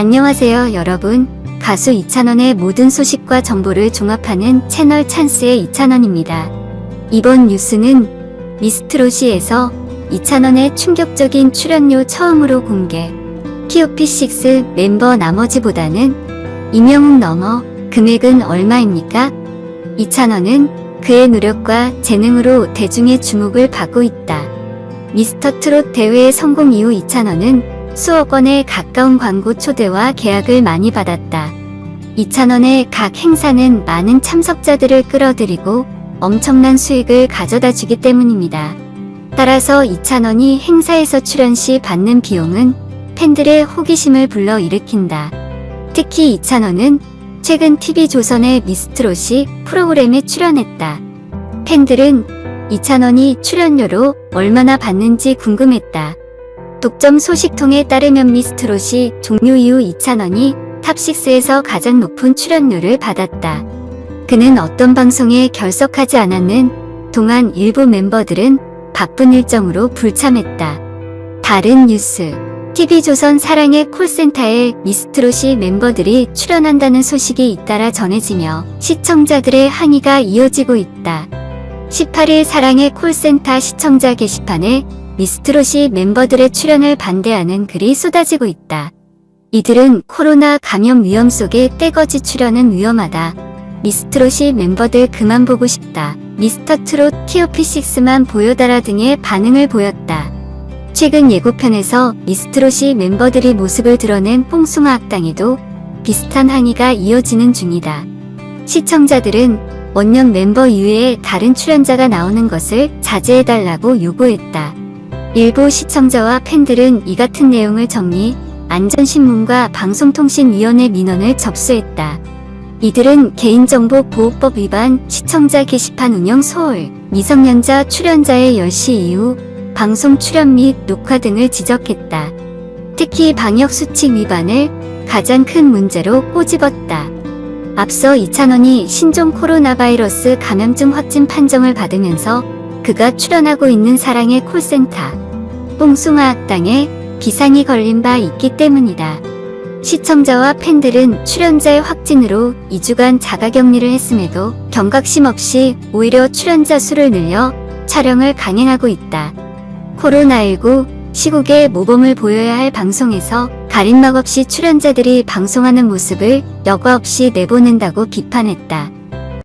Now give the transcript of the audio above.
안녕하세요, 여러분. 가수 이찬원의 모든 소식과 정보를 종합하는 채널 찬스의 이찬원입니다. 이번 뉴스는 미스트롯이에서 이찬원의 충격적인 출연료 처음으로 공개. POP6 멤버 나머지보다는 이명웅 넘어 금액은 얼마입니까? 이찬원은 그의 노력과 재능으로 대중의 주목을 받고 있다. 미스터 트롯 대회의 성공 이후 이찬원은 수억 원에 가까운 광고 초대와 계약을 많이 받았다. 이찬원의 각 행사는 많은 참석자들을 끌어들이고 엄청난 수익을 가져다 주기 때문입니다. 따라서 이찬원이 행사에서 출연 시 받는 비용은 팬들의 호기심을 불러일으킨다. 특히 이찬원은 최근 TV조선의 미스트롯이 프로그램에 출연했다. 팬들은 이찬원이 출연료로 얼마나 받는지 궁금했다. 독점 소식통에 따르면 미스트롯이 종료 이후 이찬원이 탑6에서 가장 높은 출연료를 받았다. 그는 어떤 방송에 결석하지 않았는 동안 일부 멤버들은 바쁜 일정으로 불참했다. 다른 뉴스 TV조선 사랑의 콜센터에 미스트롯이 멤버들이 출연한다는 소식이 잇따라 전해지며 시청자들의 항의가 이어지고 있다. 18일 사랑의 콜센터 시청자 게시판에 미스트롯이 멤버들의 출연을 반대하는 글이 쏟아지고 있다. 이들은 코로나 감염 위험 속에 떼거지 출연은 위험하다. 미스트롯이 멤버들 그만 보고 싶다. 미스터 트롯 TOP6만 보여달라 등의 반응을 보였다. 최근 예고편에서 미스트롯이 멤버들이 모습을 드러낸 뽕숭아 악당에도 비슷한 항의가 이어지는 중이다. 시청자들은 원년 멤버 이외에 다른 출연자가 나오는 것을 자제해달라고 요구했다. 일부 시청자와 팬들은 이 같은 내용을 정리, 안전신문과 방송통신위원회 민원을 접수했다. 이들은 개인정보보호법 위반, 시청자 게시판 운영 소홀, 미성년자 출연자의 10시 이후 방송 출연 및 녹화 등을 지적했다. 특히 방역수칙 위반을 가장 큰 문제로 꼬집었다. 앞서 이찬원이 신종 코로나 바이러스 감염증 확진 판정을 받으면서 그가 출연하고 있는 사랑의 콜센터, 뽕숭아 악당에 비상이 걸린 바 있기 때문이다. 시청자와 팬들은 출연자의 확진으로 2주간 자가격리를 했음에도 경각심 없이 오히려 출연자 수를 늘려 촬영을 강행하고 있다. 코로나19 시국에 모범을 보여야 할 방송에서 가림막 없이 출연자들이 방송하는 모습을 여과 없이 내보낸다고 비판했다.